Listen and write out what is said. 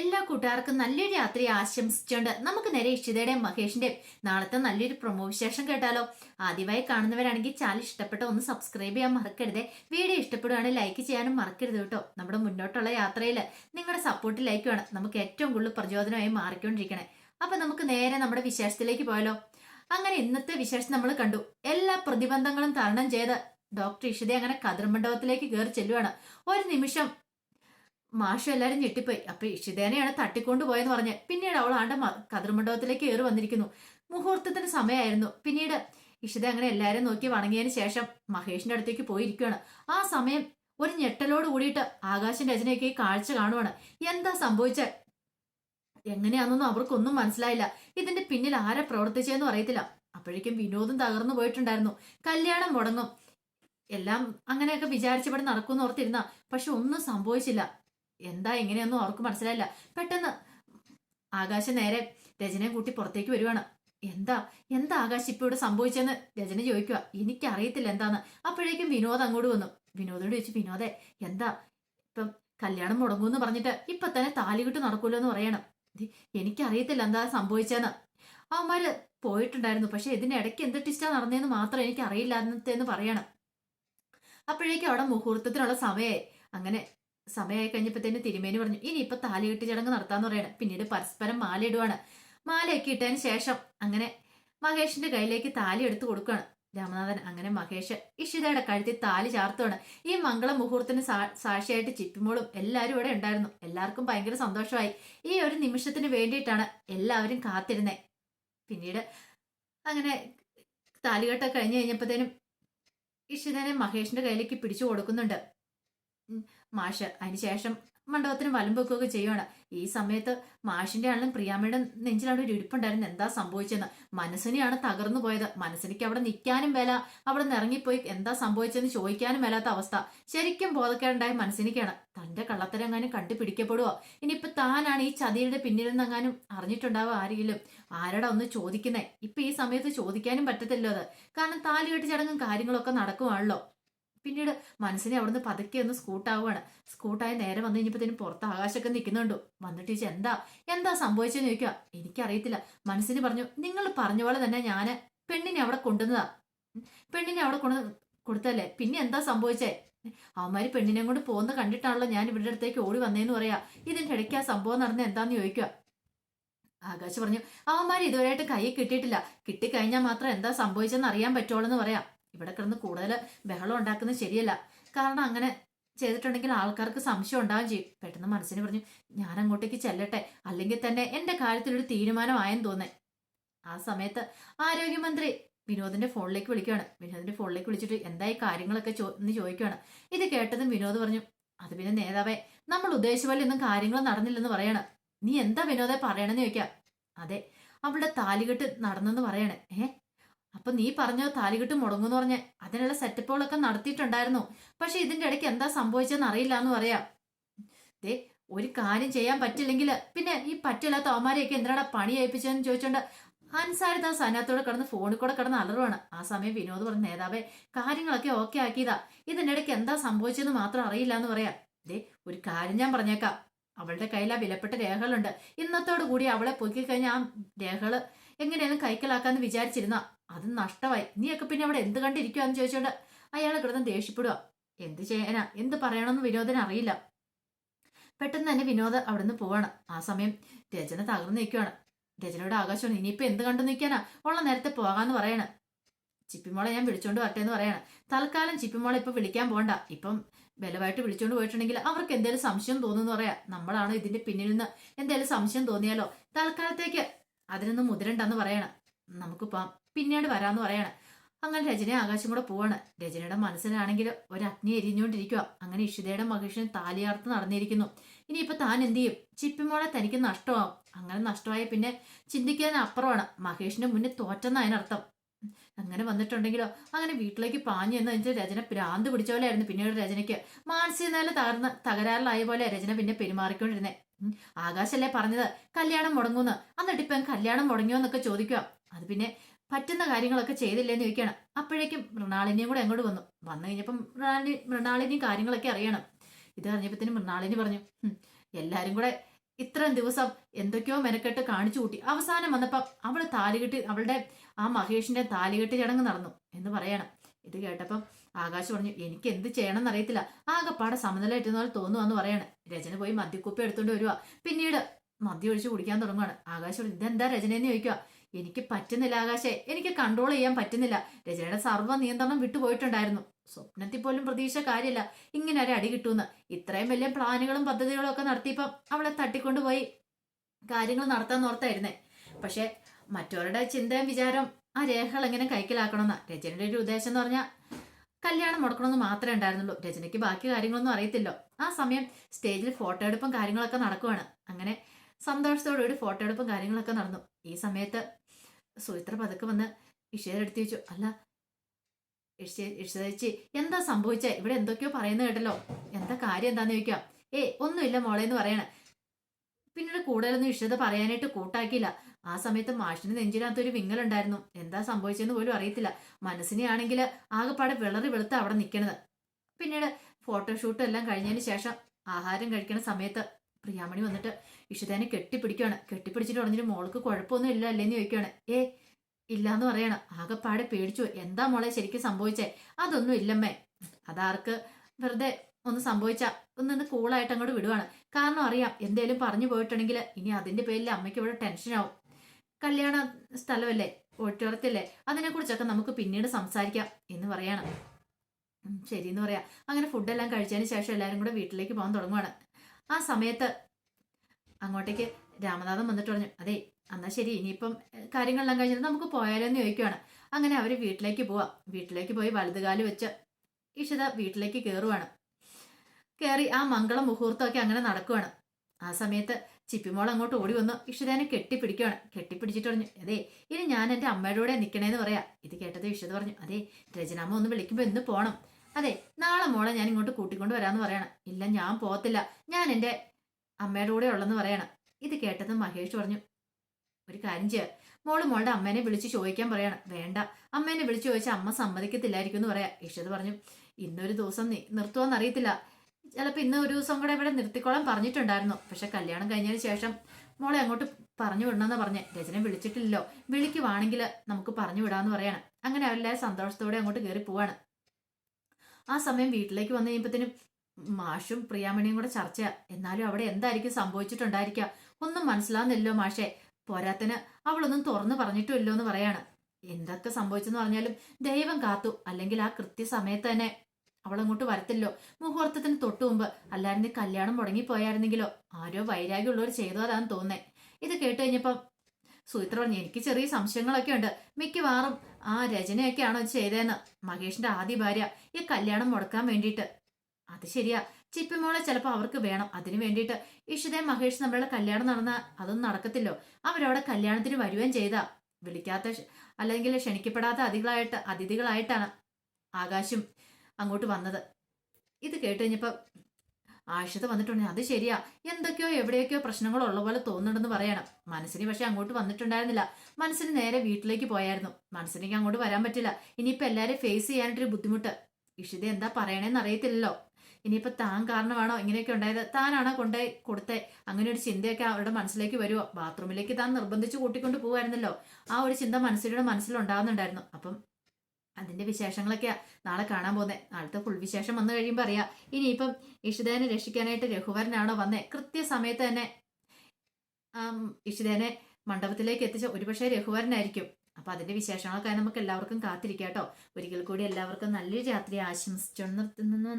എല്ലാ കൂട്ടുകാർക്കും നല്ലൊരു രാത്രി ആശംസിച്ചുകൊണ്ട് നമുക്ക് നേരെ ഇഷിതയുടെയും മഹേഷിന്റെയും നാളത്തെ നല്ലൊരു പ്രൊമോ വിശേഷം കേട്ടാലോ. ആദ്യമായി കാണുന്നവരാണെങ്കിൽ ചാനൽ ഇഷ്ടപ്പെട്ട ഒന്ന് സബ്സ്ക്രൈബ് ചെയ്യാൻ മറക്കരുതേ. വീഡിയോ ഇഷ്ടപ്പെടുകയാണെങ്കിൽ ലൈക്ക് ചെയ്യാനും മറക്കരുത് കേട്ടോ. നമ്മുടെ മുന്നോട്ടുള്ള യാത്രയിൽ നിങ്ങളുടെ സപ്പോർട്ട് ലൈക്ക് വേണം. നമുക്ക് ഏറ്റവും കൂടുതൽ പ്രചോദനമായി മാറിക്കൊണ്ടിരിക്കണേ. അപ്പൊ നമുക്ക് നേരെ നമ്മുടെ വിശേഷത്തിലേക്ക് പോയാലോ. അങ്ങനെ ഇന്നത്തെ വിശേഷം നമ്മൾ കണ്ടു. എല്ലാ പ്രതിബന്ധങ്ങളും തരണം ചെയ്ത് ഡോക്ടർ ഇഷിത അങ്ങനെ കതിർമണ്ഡപത്തിലേക്ക് കയറി ചെല്ലുവാണ്. ഒരു നിമിഷം മാഷ് എല്ലാരും ഞെട്ടിപ്പോയി. അപ്പൊ ഇഷിതേനെയാണ് തട്ടിക്കൊണ്ടു പോയെന്ന് പറഞ്ഞ്. പിന്നീട് അവൾ ആണ്ട കതിർമണ്ഡപത്തിലേക്ക് കയറി വന്നിരിക്കുന്നു. മുഹൂർത്തത്തിന് സമയമായിരുന്നു പിന്നീട് ഇഷിത അങ്ങനെ എല്ലാരും നോക്കി വണങ്ങിയതിന് ശേഷം മഹേഷിന്റെ അടുത്തേക്ക് പോയിരിക്കുകയാണ് ആ സമയം ഒരു ഞെട്ടലോട് കൂടിയിട്ട് ആകാശിന്റെ രചനയൊക്കെ ഈ കാഴ്ച കാണുവാണ്. എന്താ സംഭവിച്ച? എങ്ങനെയാണെന്നൊന്നും അവർക്കൊന്നും മനസ്സിലായില്ല. ഇതിന്റെ പിന്നിൽ ആരെ പ്രവർത്തിച്ചതെന്നും അറിയത്തില്ല. അപ്പോഴേക്കും വിനോദം തകർന്നു പോയിട്ടുണ്ടായിരുന്നു. കല്യാണം മുടങ്ങും. എല്ലാം അങ്ങനെയൊക്കെ വിചാരിച്ചവിടെ നടക്കുമെന്ന് ഓർത്തിരുന്ന. പക്ഷെ ഒന്നും സംഭവിച്ചില്ല. എന്താ എങ്ങനെയൊന്നും അവർക്ക് മനസ്സിലായില്ല. പെട്ടെന്ന് ആകാശം നേരെ രചനയെ കൂട്ടി പുറത്തേക്ക് വരുവാണ്. എന്താ എന്താ ആകാശ് ഇപ്പൊ ഇവിടെ സംഭവിച്ചെന്ന് രചന ചോദിക്കുക എനിക്കറിയത്തില്ല എന്താന്ന്. അപ്പോഴേക്കും വിനോദ് അങ്ങോട്ട് വന്നു. വിനോദോട് ചോദിച്ചു വിനോദേ എന്താ? ഇപ്പം കല്യാണം മുടങ്ങൂന്ന് പറഞ്ഞിട്ട് ഇപ്പൊ തന്നെ താലികിട്ട് നടക്കൂലോ എന്ന് പറയണം എനിക്കറിയത്തില്ല എന്താ സംഭവിച്ചെന്ന് അവന്മാര് പോയിട്ടുണ്ടായിരുന്നു. പക്ഷെ ഇതിന്റെ ഇടയ്ക്ക് എന്ത് ടിസ്റ്റാ നടന്നതെന്ന് മാത്രം എനിക്ക് അറിയില്ലാന്നതെന്ന് പറയണം. അപ്പോഴേക്കും അവിടെ മുഹൂർത്തത്തിനുള്ള സമയമായി. അങ്ങനെ സമയമായി കഴിഞ്ഞപ്പോഴത്തേന് തിരുമേനി പറഞ്ഞു ഇനി ഇപ്പൊ താലികെട്ടി ചടങ്ങ് നടത്താന്ന് പറയണം. പിന്നീട് പരസ്പരം മാല ഇടുവാണ്. മാലയൊക്കെ ഇട്ടതിന് ശേഷം അങ്ങനെ മഹേഷിന്റെ കയ്യിലേക്ക് താലി എടുത്തു കൊടുക്കുകയാണ്. രാമനാഥൻ അങ്ങനെ മഹേഷ് ഇഷിതയുടെ കഴുത്തിൽ താലി ചാർത്തുവാണ്. ഈ മംഗള മുഹൂർത്തിന് സാക്ഷിയായിട്ട് ചിപ്പിമോളും എല്ലാവരും ഇവിടെ ഉണ്ടായിരുന്നു. എല്ലാവർക്കും ഭയങ്കര സന്തോഷമായി. ഈ ഒരു നിമിഷത്തിന് വേണ്ടിയിട്ടാണ് എല്ലാവരും കാത്തിരുന്നേ. പിന്നീട് അങ്ങനെ താലികെട്ടൊക്കെ കഴിഞ്ഞ് കഴിഞ്ഞപ്പോഴത്തേനും ഇഷിതനെ മഹേഷിന്റെ കയ്യിലേക്ക് പിടിച്ചു കൊടുക്കുന്നുണ്ട്. മാഷ്. അതിനുശേഷം മണ്ഡപത്തിന് വലം വെക്കുകയൊക്കെ ചെയ്യുവാണ്. ഈ സമയത്ത് മാഷിന്റെ ആണെങ്കിലും പ്രിയാമ്മയുടെ നെഞ്ചിലാണ് ഒരു ഇരിപ്പുണ്ടായിരുന്നു എന്താ സംഭവിച്ചെന്ന്. മനസ്സിനെയാണ് തകർന്നു പോയത്. മനസ്സിനിക്ക് അവിടെ നിൽക്കാനും വേല അവിടെ നിന്ന് ഇറങ്ങിപ്പോയി. എന്താ സംഭവിച്ചെന്ന് ചോദിക്കാനും മേലാത്ത അവസ്ഥ. ശരിക്കും ബോധക്കേടുണ്ടായ മനസ്സിനിക്കാണ് തന്റെ കള്ളത്തരങ്ങാനും കണ്ടുപിടിക്കപ്പെടുവോ? ഇനിയിപ്പോ താനാണ് ഈ ചതിയുടെ പിന്നിൽ നിന്നെങ്ങാനും അറിഞ്ഞിട്ടുണ്ടാവുക ആരെങ്കിലും? ആരോടാ ഒന്ന് ചോദിക്കുന്നേ? ഇപ്പൊ ഈ സമയത്ത് ചോദിക്കാനും പറ്റത്തില്ലോ അത്. കാരണം താലുകെട്ട് ചടങ്ങും കാര്യങ്ങളൊക്കെ നടക്കുവാണല്ലോ. പിന്നീട് മനസ്സിനെ അവിടുന്ന് പതുക്കെ ഒന്ന് സ്കൂട്ടാവുകയാണ് സ്കൂട്ടായി നേരെ വന്നു കഴിഞ്ഞപ്പോഴത്തേനും പുറത്ത് ആകാശമൊക്കെ നിൽക്കുന്നുണ്ടോ. വന്നിട്ട് ചോദിച്ചു എന്താ? എന്താ സംഭവിച്ചെന്ന് ചോദിക്കുക എനിക്കറിയത്തില്ല. മനസ്സിന് പറഞ്ഞു നിങ്ങൾ പറഞ്ഞ പോലെ തന്നെ ഞാൻ പെണ്ണിനെ അവിടെ കൊണ്ടുവന്നതാ. പെണ്ണിനെ അവിടെ കൊണ്ടു കൊടുത്തല്ലേ പിന്നെ എന്താ സംഭവിച്ചേ? അവന്മാര് പെണ്ണിനെ കൊണ്ട് പോകുന്ന കണ്ടിട്ടാണല്ലോ ഞാൻ ഇവരുടെ അടുത്തേക്ക് ഓടി വന്നേന്ന് പറയാ. ഇതിന്റെ ഇടയ്ക്ക് ആ സംഭവം നടന്ന എന്താന്ന് ചോദിക്കുക ആകാശ് പറഞ്ഞു അവന്മാര് ഇതുവരെയായിട്ട് കൈ കിട്ടിയിട്ടില്ല. കിട്ടിക്കഴിഞ്ഞാൽ മാത്രം എന്താ സംഭവിച്ചെന്ന് അറിയാൻ പറ്റുള്ളൂ എന്ന് പറയാം. ഇവിടെ കിടന്ന് കൂടുതൽ ബഹളം ഉണ്ടാക്കുന്നത് ശരിയല്ല. കാരണം അങ്ങനെ ചെയ്തിട്ടുണ്ടെങ്കിൽ ആൾക്കാർക്ക് സംശയം ഉണ്ടാവുകയും ചെയ്യും. പെട്ടെന്ന് മനസ്സിന് പറഞ്ഞു ഞാൻ അങ്ങോട്ടേക്ക് ചെല്ലട്ടെ. അല്ലെങ്കിൽ തന്നെ എന്റെ കാര്യത്തിൽ ഒരു തീരുമാനമായെന്ന് തോന്നേ. ആ സമയത്ത് ആരോഗ്യമന്ത്രി വിനോദിന്റെ ഫോണിലേക്ക് വിളിക്കുകയാണ്. വിനോദിന്റെ ഫോണിലേക്ക് വിളിച്ചിട്ട് എന്തായി കാര്യങ്ങളൊക്കെ ചോ എന്ന് ചോദിക്കുകയാണ്. ഇത് കേട്ടതും വിനോദ് പറഞ്ഞു അത് പിന്നെ നേതാവേ നമ്മൾ ഉദ്ദേശിച്ച പോലെ ഒന്നും കാര്യങ്ങൾ നടന്നില്ലെന്ന് പറയണം. നീ എന്താ വിനോദെ പറയണെന്ന് ചോദിക്കാം? അതെ അവളുടെ താലികെട്ട് നടന്നെന്ന് പറയണേ. ഏ? അപ്പൊ നീ പറഞ്ഞോ താലികെട്ട് മുടങ്ങുന്നു പറഞ്ഞ അതിനുള്ള സെറ്റപ്പുകളൊക്കെ നടത്തിയിട്ടുണ്ടായിരുന്നു. പക്ഷെ ഇതിന്റെ ഇടയ്ക്ക് എന്താ സംഭവിച്ചെന്ന് അറിയില്ല എന്ന് പറയാം. ദേ ഒരു കാര്യം ചെയ്യാൻ പറ്റില്ലെങ്കിൽ പിന്നെ ഈ പറ്റില്ലാത്ത അവന്മാരെയൊക്കെ എന്തിനാടാ പണി ഏൽപ്പിച്ചതെന്ന് ചോദിച്ചോണ്ട് അൻസാരിത സനാത്തോടെ കിടന്ന് ഫോണിൽ കൂടെ കിടന്ന് അലറുവാണ്. ആ സമയം വിനോദ് പറഞ്ഞ നേതാവേ കാര്യങ്ങളൊക്കെ ഓക്കെ ആക്കിയതാ. ഇതിന്റെ ഇടയ്ക്ക് എന്താ സംഭവിച്ചെന്ന് മാത്രം അറിയില്ല എന്ന് പറയാം. ദേ ഒരു കാര്യം ഞാൻ പറഞ്ഞേക്കാം. അവളുടെ കയ്യിൽ ആ വിലപ്പെട്ട രേഖകളുണ്ട്. ഇന്നത്തോടു കൂടി അവളെ പൊക്കി കഴിഞ്ഞാൽ ആ രേഖകൾ എങ്ങനെയാണ് കൈക്കലാക്കാന്ന് വിചാരിച്ചിരുന്ന. അത് നഷ്ടമായി. നീയൊക്കെ പിന്നെ അവിടെ എന്ത് കണ്ടിരിക്കുവാന്ന് ചോദിച്ചോണ്ട് അയാളെ കിടന്ന് ദേഷ്യപ്പെടുക എന്ത് ചെയ്യാനാ? എന്ത് പറയണമെന്ന് വിനോദന് അറിയില്ല. പെട്ടെന്ന് തന്നെ വിനോദ് അവിടുന്ന് പോവാണ്. ആ സമയം രചന തകർന്നു നിൽക്കുവാണ്. രചനയുടെ ആകാശമാണ്. ഇനിയിപ്പോ എന്ത് കണ്ടു നിൽക്കാനാ? ഉള്ള നേരത്തെ പോകാന്ന് പറയണ. ചിപ്പിമോളെ ഞാൻ വിളിച്ചോണ്ട് വരട്ടെ എന്ന് പറയണ. തൽക്കാലം ചിപ്പിമോളെ ഇപ്പൊ വിളിക്കാൻ പോകണ്ട ഇപ്പം ബലമായിട്ട് വിളിച്ചോണ്ട് പോയിട്ടുണ്ടെങ്കിൽ അവർക്ക് എന്തേലും സംശയം തോന്നുന്നു പറയാ. നമ്മളാണ് ഇതിന്റെ പിന്നിൽ നിന്ന് എന്തേലും സംശയം തോന്നിയാലോ? തൽക്കാലത്തേക്ക് അതിനൊന്നും മുതിരണ്ടെന്ന് പറയണം. നമുക്ക് പോവാം. പിന്നീട് വരാന്ന് പറയാണ്. അങ്ങനെ രചന ആകാശം കൂടെ പോവാണ്. രചനയുടെ മനസ്സിലാണെങ്കിൽ ഒരു അഗ്നി എരിഞ്ഞുകൊണ്ടിരിക്കുക അങ്ങനെ ഇഷിതയുടെ മഹേഷിന് താലിയാർത്ത് നടന്നിരിക്കുന്നു. ഇനിയിപ്പോ താൻ എന്ത് ചെയ്യും? ചിപ്പിമോളെ തനിക്ക് നഷ്ടമാവും. അങ്ങനെ നഷ്ടമായി പിന്നെ ചിന്തിക്കാൻ അപ്പുറമാണ്. മഹേഷിന്റെ മുന്നിൽ തോറ്റെന്ന് അതിനർത്ഥം. അങ്ങനെ വന്നിട്ടുണ്ടെങ്കിലോ? അങ്ങനെ വീട്ടിലേക്ക് പാഞ്ഞു എന്ന് വെച്ചാൽ രചന പ്രാന്ത് പിടിച്ച പോലെയായിരുന്നു പിന്നീട് രചനയ്ക്ക് മാനസിക നില തകർന്ന് തകരാറിലായ പോലെ രചന പിന്നെ പെരുമാറിക്കൊണ്ടിരുന്നേ. ആകാശല്ലേ പറഞ്ഞത്? കല്യാണം മുടങ്ങൂന്ന്. എന്നിട്ട് ഇപ്പം കല്യാണം മുടങ്ങിയോ എന്നൊക്കെ ചോദിക്കുക അത് പിന്നെ പറ്റുന്ന കാര്യങ്ങളൊക്കെ ചെയ്തില്ലെന്ന് ചോദിക്കുകയാണ്. അപ്പോഴേക്കും മൃണാളിനിയും കൂടെ അങ്ങോട്ട് വന്നു. വന്നു കഴിഞ്ഞപ്പം മൃണാളിനി മൃണാളിനിയും കാര്യങ്ങളൊക്കെ അറിയണം. ഇത് അറിഞ്ഞപ്പത്തിന് മൃണാളിനി പറഞ്ഞു "ഹും, എല്ലാരും കൂടെ ഇത്രയും ദിവസം എന്തൊക്കെയോ മെനക്കെട്ട് കാണിച്ചു കൂട്ടി. അവസാനം വന്നപ്പം അവൾ താലികെട്ടി അവളുടെ ആ മഹേഷിന്റെ താലികെട്ടി ചടങ്ങ് നടന്നു എന്ന് പറയണം. ഇത് കേട്ടപ്പം ആകാശ് പറഞ്ഞു എനിക്ക് എന്ത് ചെയ്യണമെന്ന് അറിയത്തില്ല. ആകെപ്പാടെ സമനില ഇട്ടുന്ന പോലെ തോന്നുവാന്ന് പറയാണ്. രചന പോയി മദ്യക്കുപ്പി എടുത്തോണ്ട് വരുവാ. പിന്നീട് മദ്യം ഒഴിച്ച് കുടിക്കാൻ തുടങ്ങുകയാണ് ആകാശ് പറഞ്ഞു ഇതെന്താ രചനയെന്ന് ചോദിക്കുക എനിക്ക് പറ്റുന്നില്ല ആകാശേ. എനിക്ക് കൺട്രോൾ ചെയ്യാൻ പറ്റുന്നില്ല. രചനയുടെ സർവ നിയന്ത്രണം വിട്ടുപോയിട്ടുണ്ടായിരുന്നു. സ്വപ്നത്തിൽ പോലും പ്രതീക്ഷ കാര്യമില്ല ഇങ്ങനെ ഒരു അടി കിട്ടുമെന്ന്. ഇത്രയും വലിയ പ്ലാനുകളും പദ്ധതികളും ഒക്കെ നടത്തിയപ്പം അവളെ തട്ടിക്കൊണ്ടുപോയി കാര്യങ്ങൾ നടത്താൻ ഓർത്തായിരുന്നേ. പക്ഷെ മറ്റവരുടെ ചിന്തയും വിചാരം ആ രേഖകൾ എങ്ങനെ കൈക്കലാക്കണമെന്ന. രചനയുടെ ഒരു ഉദ്ദേശം എന്ന് പറഞ്ഞാൽ കല്യാണം മുടക്കണമെന്ന് മാത്രമേ ഉണ്ടായിരുന്നുള്ളൂ. രചനയ്ക്ക് ബാക്കി കാര്യങ്ങളൊന്നും അറിയത്തില്ലോ. ആ സമയം സ്റ്റേജിൽ ഫോട്ടോ എടുപ്പും കാര്യങ്ങളൊക്കെ നടക്കുവാണ്. അങ്ങനെ സന്തോഷത്തോടുകൂടി ഫോട്ടോ എടുപ്പും കാര്യങ്ങളൊക്കെ നടന്നു. ഈ സമയത്ത് സുമിത്ര പതുക്കെ വന്ന് ഇഷയുടെ അടുത്ത് ചോദിച്ചു അല്ല ഇഷ ഇഷതേച്ചി എന്താ സംഭവിച്ച? ഇവിടെ എന്തൊക്കെയോ പറയുന്നത് കേട്ടല്ലോ. എന്താ കാര്യം എന്താന്ന് ചോദിക്കാം. ഏ ഒന്നുമില്ല മോളെ എന്ന് പറയണേ. പിന്നീട് കൂടുതലൊന്നും ഇഷ്ടത പറയാനായിട്ട് കൂട്ടാക്കിയില്ല. ആ സമയത്ത് മാഷിന് നെഞ്ചിനകത്ത് ഒരു വിങ്ങലുണ്ടായിരുന്നു എന്താ സംഭവിച്ചെന്ന് പോലും അറിയത്തില്ല. മനസ്സിനെയാണെങ്കിൽ ആകെപ്പാടെ വിളറി വെളുത്ത് അവിടെ നിൽക്കണത് പിന്നീട് ഫോട്ടോഷൂട്ടും എല്ലാം കഴിഞ്ഞതിന് ശേഷം ആഹാരം കഴിക്കുന്ന സമയത്ത് പ്രിയാമണി വന്നിട്ട് ഇഷിതേനെ കെട്ടിപ്പിടിക്കുകയാണ് കെട്ടിപ്പിടിച്ചിട്ട് പറഞ്ഞിട്ട് മോൾക്ക് കുഴപ്പമൊന്നും ഇല്ല അല്ലേന്ന് ചോദിക്കുകയാണ്. ഏ ഇല്ലാന്ന് പറയണം. ആകെപ്പാടെ പേടിച്ചു. എന്താ മോളെ ശരിക്കും സംഭവിച്ചേ? അതൊന്നും ഇല്ലമ്മേ. അതാർക്ക് വെറുതെ ഒന്ന് സംഭവിച്ച ഒന്ന് കൂളായിട്ട് അങ്ങോട്ട് വിടുവാണ്. കാരണം അറിയാം എന്തേലും പറഞ്ഞു പോയിട്ടുണ്ടെങ്കിൽ ഇനി അതിന്റെ പേരിൽ അമ്മയ്ക്ക് ഇവിടെ ടെൻഷനാവും കല്യാണ സ്ഥലമല്ലേ? ഒട്ടുറത്തില്ലേ അതിനെക്കുറിച്ചൊക്കെ നമുക്ക് പിന്നീട് സംസാരിക്കാം എന്ന് പറയാണ്. ശരി എന്ന് പറയാം. അങ്ങനെ ഫുഡെല്ലാം കഴിച്ചതിന് ശേഷം എല്ലാവരും കൂടെ വീട്ടിലേക്ക് പോകാൻ തുടങ്ങുവാണ്. ആ സമയത്ത് അങ്ങോട്ടേക്ക് രാമനാഥൻ വന്നിട്ട് പറഞ്ഞു അതെ എന്നാ ശരി ഇനിയിപ്പം കാര്യങ്ങളെല്ലാം കഴിഞ്ഞിട്ട് നമുക്ക് പോയാലോന്ന് ചോദിക്കുവാണ്. അങ്ങനെ അവർ വീട്ടിലേക്ക് പോവാം. വീട്ടിലേക്ക് പോയി വലതുകാൽ വെച്ച് ഇഷിത വീട്ടിലേക്ക് കയറുവാണ് കയറി ആ മംഗള മുഹൂർത്തമൊക്കെ അങ്ങനെ നടക്കുവാണ്. ആ സമയത്ത് ചിപ്പിമോൾ അങ്ങോട്ട് ഓടി വന്നു ഇഷിതേനെ കെട്ടിപ്പിടിക്കുവാണ്. കെട്ടിപ്പിടിച്ചിട്ട് പറഞ്ഞു അതെ ഇനി ഞാൻ എന്റെ അമ്മയുടെ കൂടെ നിൽക്കണേന്ന് പറയാം. ഇത് കേട്ടത് ഇഷിത പറഞ്ഞു അതെ രചനാമ്മ ഒന്ന് വിളിക്കുമ്പോൾ എന്ന് പോണം. അതെ നാളെ മോളെ ഞാൻ ഇങ്ങോട്ട് കൂട്ടിക്കൊണ്ട് വരാന്ന് പറയണം. ഇല്ല ഞാൻ പോകത്തില്ല. ഞാൻ എന്റെ അമ്മയുടെ കൂടെ ഉള്ളെന്ന് പറയണം. ഇത് കേട്ടത് മഹേഷ് പറഞ്ഞു ഒരു കാര്യം ചെയ്യുക മോൾ മോളുടെ അമ്മേനെ വിളിച്ച് ചോദിക്കാൻ പറയണം. വേണ്ട. അമ്മേനെ വിളിച്ച് ചോദിച്ചാൽ അമ്മ സമ്മതിക്കത്തില്ലായിരിക്കും എന്ന് പറയാം. ഇഷത് പറഞ്ഞു ഇന്നൊരു ദിവസം നീ നിർത്തുവോന്ന് അറിയത്തില്ല. ചിലപ്പോൾ ഇന്ന് ഒരു ദിവസം കൂടെ ഇവിടെ നിർത്തിക്കോളാൻ പറഞ്ഞിട്ടുണ്ടായിരുന്നു. പക്ഷെ കല്യാണം കഴിഞ്ഞതിന് ശേഷം മോളെ അങ്ങോട്ട് പറഞ്ഞു വിടണമെന്ന് പറഞ്ഞ്. രചന വിളിച്ചിട്ടില്ലല്ലോ. വിളിക്കുവാണെങ്കിൽ നമുക്ക് പറഞ്ഞു വിടാന്ന് പറയണം. അങ്ങനെ അവരെല്ലാം സന്തോഷത്തോടെ അങ്ങോട്ട് കയറി പോവാണ്. ആ സമയം വീട്ടിലേക്ക് വന്നു കഴിയുമ്പോഴത്തേനും മാഷും പ്രിയാമണിയും കൂടെ ചർച്ചയാ. എന്നാലും അവിടെ എന്തായിരിക്കും സംഭവിച്ചിട്ടുണ്ടായിരിക്കുക ഒന്നും മനസ്സിലാവുന്നില്ലോ മാഷെ. പോരാത്തിന് അവളൊന്നും തുറന്നു പറഞ്ഞിട്ടുമില്ലോ എന്ന് പറയാണ്. എന്തൊക്കെ സംഭവിച്ചെന്ന് പറഞ്ഞാലും ദൈവം കാത്തു. അല്ലെങ്കിൽ ആ കൃത്യസമയത്ത് തന്നെ അവളങ്ങോട്ട് വരത്തില്ലോ. മുഹൂർത്തത്തിന് തൊട്ടു മുമ്പ് അല്ലായിരുന്നു കല്യാണം മുടങ്ങിപ്പോയായിരുന്നെങ്കിലോ? ആരോ വൈരാഗ്യമുള്ളവർ ചെയ്തവരാന്ന് തോന്നേ ഇത് കേട്ട് കഴിഞ്ഞപ്പം സുമിത്ര പറഞ്ഞു എനിക്ക് ചെറിയ സംശയങ്ങളൊക്കെ ഉണ്ട്. മിക്കവാറും ആ രചനയൊക്കെയാണോ ചെയ്തതെന്ന് മഹേഷിന്റെ ആദ്യ ഭാര്യ ഈ കല്യാണം മുടക്കാൻ വേണ്ടിയിട്ട്. അത് ശരിയാ. ചിപ്പിമോളെ ചിലപ്പോൾ അവർക്ക് വേണം. അതിനു വേണ്ടിയിട്ട് ഇഷിതയും മഹേഷ് നമ്മളുടെ കല്യാണം നടന്ന അതൊന്നും നടക്കത്തില്ലോ. അവരവിടെ കല്യാണത്തിന് വരുകയും ചെയ്താ. വിളിക്കാത്ത അല്ലെങ്കിൽ ക്ഷണിക്കപ്പെടാത്ത അതിഥികളായിട്ട് അതിഥികളായിട്ടാണ് ആകാശം അങ്ങോട്ട് വന്നത്. ഇത് കേട്ട് കഴിഞ്ഞപ്പോൾ ആഷിത വന്നിട്ടുണ്ട് അത് ശരിയാ. എന്തൊക്കെയോ എവിടെയൊക്കെയോ പ്രശ്നങ്ങൾ ഉള്ള പോലെ തോന്നുന്നുണ്ടെന്ന് പറയണം. മനസ്സിന് പക്ഷെ അങ്ങോട്ട് വന്നിട്ടുണ്ടായിരുന്നില്ല. മനസ്സിന് നേരെ വീട്ടിലേക്ക് പോയായിരുന്നു. മനസ്സിലേക്ക് അങ്ങോട്ട് വരാൻ പറ്റില്ല. ഇനിയിപ്പോൾ എല്ലാവരും ഫേസ് ചെയ്യാനായിട്ടൊരു ബുദ്ധിമുട്ട്. ഇഷിത എന്താ പറയണേന്ന് അറിയത്തില്ലല്ലോ. ഇനിയിപ്പോ താൻ കാരണമാണോ ഇങ്ങനെയൊക്കെ ഉണ്ടായത്? താനാണോ കൊണ്ടുപോയി കൊടുത്തേ? അങ്ങനെ ഒരു ചിന്തയൊക്കെ അവരുടെ മനസ്സിലേക്ക് വരുമോ ബാത്റൂമിലേക്ക് താൻ നിർബന്ധിച്ച് കൂട്ടിക്കൊണ്ട് പോകുമായിരുന്നല്ലോ ആ ഒരു ചിന്ത മനസ്സിലൂടെ മനസ്സിലുണ്ടാകുന്നുണ്ടായിരുന്നു അപ്പം അതിന്റെ വിശേഷങ്ങളൊക്കെയാ. നാളെ കാണാൻ പോകുന്നത് നാളത്തെ ഫുൾ വിശേഷം വന്നു കഴിയുമ്പോൾ അറിയാം. ഇനിയിപ്പം ഇഷിതേനെ രക്ഷിക്കാനായിട്ട് രഘുവരനാണോ വന്നേ? കൃത്യസമയത്ത് തന്നെ ഇഷിതേനെ മണ്ഡപത്തിലേക്ക് എത്തിച്ച ഒരുപക്ഷെ രഘുവരനായിരിക്കും. അപ്പൊ അതിന്റെ വിശേഷങ്ങളൊക്കെ നമുക്ക് എല്ലാവർക്കും കാത്തിരിക്കാം കേട്ടോ. ഒരിക്കൽ കൂടി എല്ലാവർക്കും നല്ലൊരു രാത്രി ആശംസിച്ചു നിർത്തുന്നു